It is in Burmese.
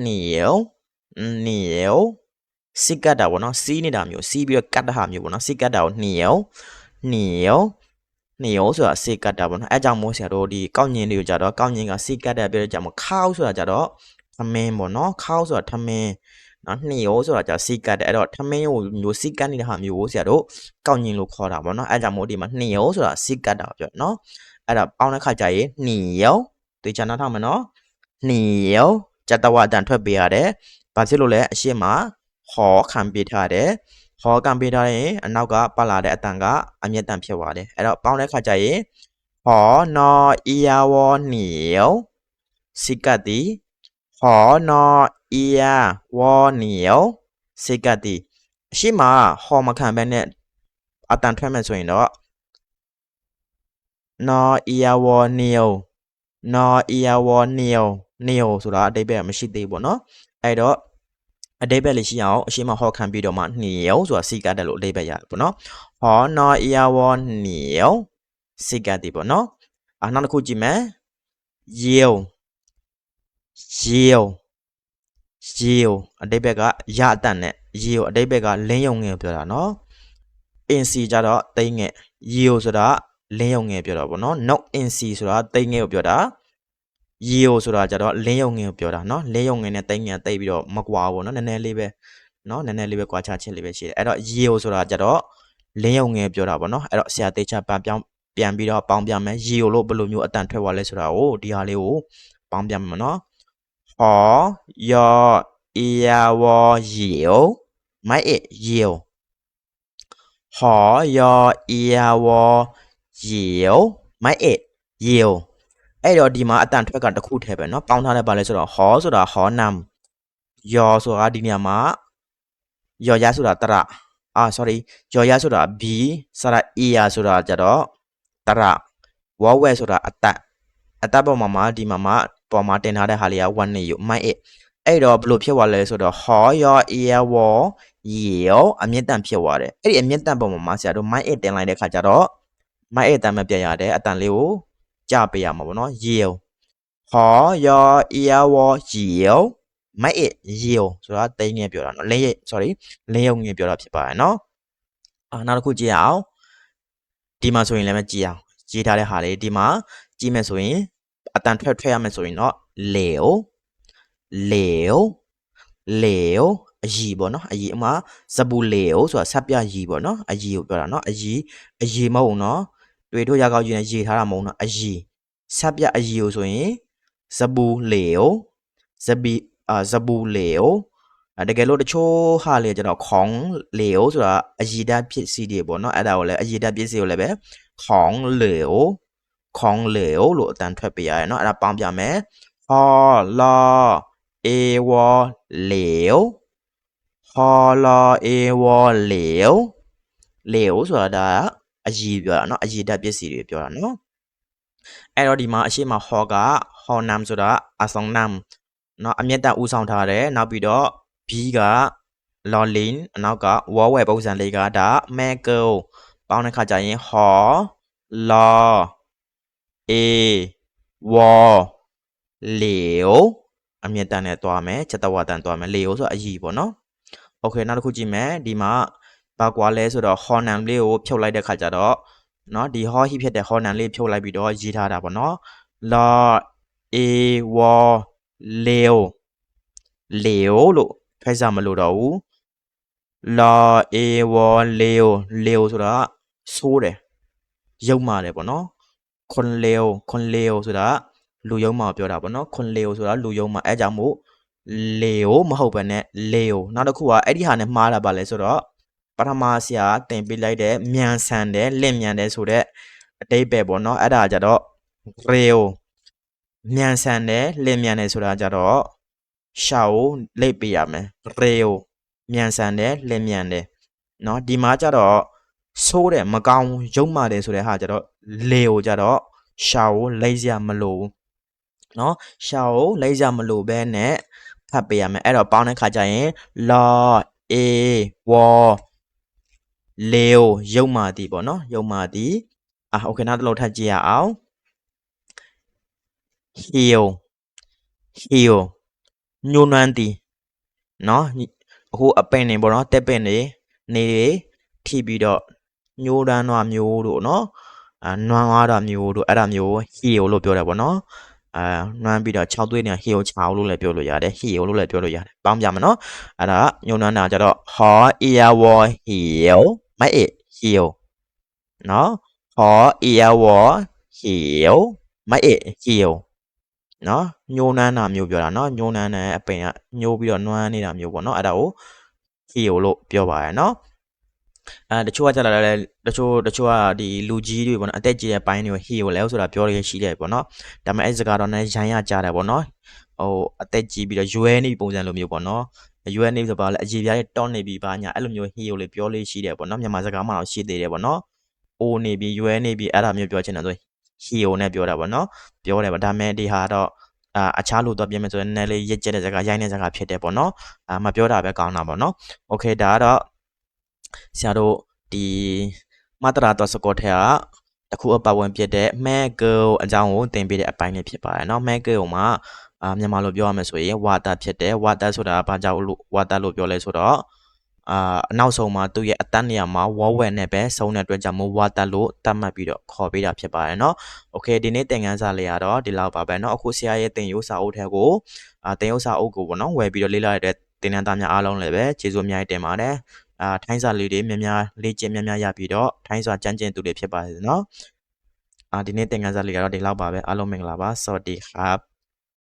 เหนียวเหนียวစိတ်ကတ်တာပေါ့နော်စီးနေတာမျိုးစီးပြီးတော့ကတ်တာဟာမျိုးပေါ့နော်စိတ်ကတ်တာကိုเหนียวเหนียวเหนียวဆိုတာစိတ်ကတ်တာပေါ့နော်အဲကြောင့်မို့ဆရာတို့ဒီကောက်ညင်တွေကိုကြတော့ကောက်ညင်ကစိတ်ကတ်တယ်ပြောတဲ့ကြောင့်မို့ခောက်ဆိုတာကြတော့သမင်းပေါ့နော်ခောက်ဆိုတာသမင်းနော်เหนียวဆိုတာကြစိတ်ကတ်တယ်အဲ့တော့သမင်းကိုမျိုးစိတ်ကတ်နေတဲ့ဟာမျိုးကိုဆရာတို့ကောက်ညင်လို့ခေါ်တာပေါ့နော်အဲကြောင့်မို့ဒီမှာเหนียวဆိုတာစိတ်ကတ်တာပြောနော်အဲ့ဒါပေါင်းတဲ့ခါကျရင်เหนียวတေချာနားထောင်မယ်နော်เหนี ကြက်တဝအတန်ထွက်ပေးရတယ်။ဘာဖြစ်လို့လဲအရှိမဟောခံပေးထားတယ်။ဟောခံပေးထားရင်အနောက်ကပတ်လာတဲ့အတန်ကအမျက်တန်ဖြစ်သွားတယ်။အဲ့တော့ပေါင်းတဲ့ခါကျရင်ဟောနော်အီယာဝနီယောစိကတိဟောနော်အီယာဝနီယောစိကတိအရှိမဟောမခံဘဲနဲ့အတန်ထွက်မယ်ဆိုရင်တော့နော်အီယာဝနီယော နော်အီယာဝနီယောနီယောဆိုတာအတိတ်ပဲမရှိသေးဘူးပေါ့နော်အဲ့တော့အတိတ်ပဲလေးရှိအောင်အရှိမဟောခံပြီးတော့မှနီယောဆိုတာစီကတ်တယ်လို့အတိတ်ပဲရတယ်ပေါ့နော်ဟောနော်အီယာဝနီယောစီကတ်တယ်ပေါ့နော်အနောက်တစ်ခုကြည့်မယ်ယေယောယေယောရေယိုအတိတ်ဘက်ကရအတန်နဲ့ရေယိုအတိတ်ဘက်ကလင်းယုံငယ်ပြောတာနော်အင်စီကြတော့တိတ်ငယ်ရေယိုဆိုတာ လင်းယုံငယ်ပြောတာပေါ့เนาะ not in c ဆိုတာတိတ်ငယ်ကိုပြောတာရေကိုဆိုတာကြတော့လင်းယုံငယ်ကိုပြောတာเนาะလင်းယုံငယ်နဲ့တိတ်ငယ်တိတ်ပြီးတော့မကွာဘူးเนาะနည်းနည်းလေးပဲเนาะနည်းနည်းလေးပဲကွာခြားချက်လေးပဲရှိတယ်အဲ့တော့ရေကိုဆိုတာကြတော့လင်းယုံငယ်ပြောတာပေါ့เนาะအဲ့တော့ဆရာတေချာပန်ပြောင်းပြန်ပြီးတော့ပေါင်းပြမယ်ရေကိုလို့ဘယ်လိုမျိုးအတန်ထွက်သွားလဲဆိုတာကိုဒီဟာလေးကိုပေါင်းပြမယ်เนาะဟောယောအီယာဝရေမိုက်အရေဟောယောအီယာ ဝရေမိုက်အရေအဲ့တော့ဒီမှာအတန်ထွက်ကတစ်ခုထဲပဲเนาะပေါင်းထားတဲ့ပါလဲဆိုတော့ဟောဆိုတာဟောနမ်ယောဆိုတာဒီနေရာမှာယောရဆိုတာတရအာ sorry ယောရဆိုတာ b စရာ e ရဆိုတာကြတော့တရဝဝဲဆိုတာအတတ်အတတ်ပေါ်မှာမှာဒီမှာမှာပေါ်မှာတင်ထားတဲ့ဟာလေးက1နေယူမိုက်အဲ့အဲ့တော့ဘယ်လိုဖြစ်သွားလဲဆိုတော့ဟောယော e ရဝရေရောအမြင့်တန်ဖြစ်သွားတယ်အဲ့ဒီအမြင့်တန်ပေါ်မှာမှာဆရာတို့မိုက်အဲ့တင်လိုက်တဲ့ခါကျတော့ မိုက်အဲ့အတန်မပြတ်ရတဲ့အတန်လေးကိုကြပေးရမှာပေါ့နော်ရေယုံဟောယောအီယဝရေယုံမိုက်အဲ့ရေယုံဆိုတာတိန်ငယ်ပြောတာနော်လင်းရဲ့ sorry လင်းယုံငယ်ပြောတာဖြစ်ပါတယ်နော်အာနောက်တစ်ခုကြည့်ရအောင်ဒီမှာဆိုရင်လည်းမကြည့်အောင်ရေးထားတဲ့ဟာလေးဒီမှာကြည့်မယ်ဆိုရင်အတန်ထွက်ထွက်ရမယ်ဆိုရင်တော့လေယုံလေယုံလေယုံအยีပေါ့နော်အยีအမဇပူလေကိုဆိုတာဆက်ပြยีပေါ့နော်အยีကိုပြောတာနော်အยีအยีမဟုတ်နော် တွေထိုးရကောက်ကြီးနဲ့ရေထားတာမဟုတ်တော့အရီဆက်ပြအရီကိုဆိုရင်ဇဘူလေယိုဇဘီအာဇဘူလေယိုတကယ်လို့တချို့ဟာလေကျွန်တော်ခေါင်းလေယိုဆိုတာအရီတက်ပစ္စည်းတွေပေါ့နော်အဲ့ဒါကိုလည်းအရီတက်ပစ္စည်းကိုလည်းပဲခေါင်းလေယိုခေါင်းလေယိုလို့အတန်ထွက်ပြရတယ်နော်အဲ့ဒါပေါင်းပြမယ်ဟောလာเอวอเหลวฮอลอเอวอเหลวเหลวဆိုတာဒါ အยีပြောတာเนาะအยีဓာတ်ပစ္စည်းတွေပြောတာเนาะအဲ့တော့ဒီမှာအရှိမဟောကဟောနမ်ဆိုတာအဆောင်နမ်เนาะအမျက်တက်ဥဆောင်ထားတယ်နောက်ပြီးတော့ B က lolin အနောက်ကဝေါ်ဝဲပုံစံလေးကဒါမဲကောပေါင်းတဲ့ခါကျရင်ဟောလာအေဝလေโอအမျက်တန်နဲ့တွားမယ်ချက်တဝတန်တွားမယ်လေโอဆိုအကြီးပေါ့နော်โอเคနောက်တစ်ခုကြည့်မယ်ဒီမှာ ဘာကွာလဲဆိုတော့ဟော်နန်လေးကိုဖြုတ်လိုက်တဲ့ခါကျတော့เนาะဒီဟောဟိဖြစ်တဲ့ဟော်နန်လေးဖြုတ်လိုက်ပြီးတော့ရေးထားတာပေါ့နော်လာအေဝလေโอလေโอလို့ဖက်စားမလို့တော့ဘူးလာအေဝလေโอလေโอဆိုတာဆိုးတယ်ရုပ်မာတယ်ပေါ့နော်ခွန်လေโอခွန်လေโอဆိုတာလူယုံမှာပြောတာပေါ့နော်ခွန်လေโอဆိုတာလူယုံမှာအဲကြောင့်မို့လေโอမဟုတ်ဘဲနဲ့လေโอနောက်တစ်ခုကအဲ့ဒီဟာနဲ့မှားတာပါလဲဆိုတော့ ပထမဆရာတင်ပေးလိုက်တဲ့မြန်ဆန်တယ်လင့်မြန်တယ်ဆိုတဲ့အတိတ်ပဲပေါ့နော်အဲ့ဒါကြတော့ရေโอမြန်ဆန်တယ်လင့်မြန်တယ်ဆိုတာကြတော့ရှာကိုလိပ်ပေးရမယ်ရေโอမြန်ဆန်တယ်လင့်မြန်တယ်เนาะဒီမှာကြတော့ဆိုးတယ်မကောင်းရုံမာတယ်ဆိုတဲ့ဟာကြတော့လေကိုကြတော့ရှာကိုလိပ်စရာမလိုဘူးเนาะရှာကိုလိပ်စရာမလိုဘဲနဲ့ဖတ်ပေးရမယ်အဲ့တော့ပေါင်းတဲ့ခါကျရင်လာအေဝ လေကိုရုံမာသည်ပေါ့เนาะရုံမာသည်အာโอเคနောက်တစ်လုံးထပ်ကြည့်ရအောင် heal heal ညှိုးနွမ်းသည်နော်အခုအပင်နေပေါ့နော်တက်ပင်နေနေတွေထိပြီးတော့ညှိုးတန်းသွားမျိုးတို့နော်အာနွမ်းသွားတာမျိုးတို့အဲ့ဒါမျိုးဟီယိုလို့ပြောတယ်ပေါ့နော်အာနွမ်းပြီးတော့6သွေးနေဟီယိုချောင်းလို့လည်းပြောလို့ရတယ်ဟီယိုလို့လည်းပြောလို့ရတယ်ပေါင်းပြမယ်နော်အဲ့ဒါညှိုးနွမ်းတာကြတော့ ဟောအီယာဝဟီယိုမိုက်ဟီယိုနော်ဟောအီယာဝဟီယိုမိုက်ဟီယိုနော်ညှိုးနှမ်းတာမျိုးပြောတာနော်ညှိုးနှမ်းတဲ့အပင်ကညှိုးပြီးတော့နွမ်းနေတာမျိုးပေါ့နော်အဲ့ဒါကိုဟီယိုလို့ပြောပါရယ်နော်အဲတချို့ကကြလာလဲတချို့တချို့ကဒီလူကြီးတွေပေါ့နော်အသက်ကြီးတဲ့ပိုင်းတွေကိုဟီယိုလဲဆိုတာပြောရရှိတယ်ပေါ့နော်ဒါပေမဲ့အဲ့စကားတော့လည်းရိုင်းရကြတယ်ပေါ့နော်ဟိုအသက်ကြီးပြီးတော့ရွယ်နေပုံစံလိုမျိုးပေါ့နော် ရွယ်နေဆိုပါလဲအကြီးပြားတွေတောနေပြီပါညာအဲ့လိုမျိုးဟီယိုလေးပြောလေးရှိတယ်ပေါ့နော်မြန်မာစကားမှာတော့ရှိသေးတယ်ပေါ့နော်အိုနေပြီရွယ်နေပြီအဲ့ဒါမျိုးပြောချင်တယ်ဆိုဟီယိုနဲ့ပြောတာပေါ့နော်ပြောတယ်ပေါ့ဒါပေမဲ့ဒီဟာတော့ အာအခြားလို့တော့ပြင်မယ်ဆိုရင်နည်းလေးရက်ကျက်တဲ့ဇာတ်ကားရိုင်းတဲ့ဇာတ်ကားဖြစ်တယ်ပေါ့နော်အာမပြောတာပဲကောင်းတာပေါ့နော်โอเคဒါကတော့ဆရာတို့ဒီမတရာတော့စကောထဲကတခုအပဝင်ဖြစ်တဲ့ Magel အကြောင်းကိုသင်ပေးတဲ့အပိုင်းလေးဖြစ်ပါတယ်เนาะ Magel မှာ အာမြန်မာလိုပြောရမယ်ဆိုရင် water ဖြစ်တယ် water ဆိုတာဘာကြောင့်လို့ water လို့ပြောလဲဆိုတော့အာအနောက်ဆုံးမှာသူ့ရဲ့အတန်းနေရာမှာ wall well နဲ့ပဲဆုံးတဲ့အတွက်ကြောင့်မို့ water လို့သတ်မှတ်ပြီးတော့ခေါ်ပေးတာဖြစ်ပါတယ်เนาะ โอเคဒီနေ့သင်ခန်းစာလေးကတော့ဒီလောက်ပါပဲเนาะအခုဆရာရဲ့သင်ယူစာအုပ်ထဲကိုအာသင်ယူစာအုပ်ကိုပေါ့နော်ဝယ်ပြီးတော့လေ့လာရတဲ့သင်တန်းသားများအားလုံးလည်းပဲကျေးဇူးအများကြီးတင်ပါတယ်အာထိုင်းစာလေးတွေများများလေ့ကျင့်များများရပြီးတော့ထိုင်းစာကြံ့ကျင်သူတွေဖြစ်ပါစေเนาะအာဒီနေ့သင်ခန်းစာလေးကတော့ဒီလောက်ပါပဲအားလုံးမင်္ဂလာပါစวัสดีครับ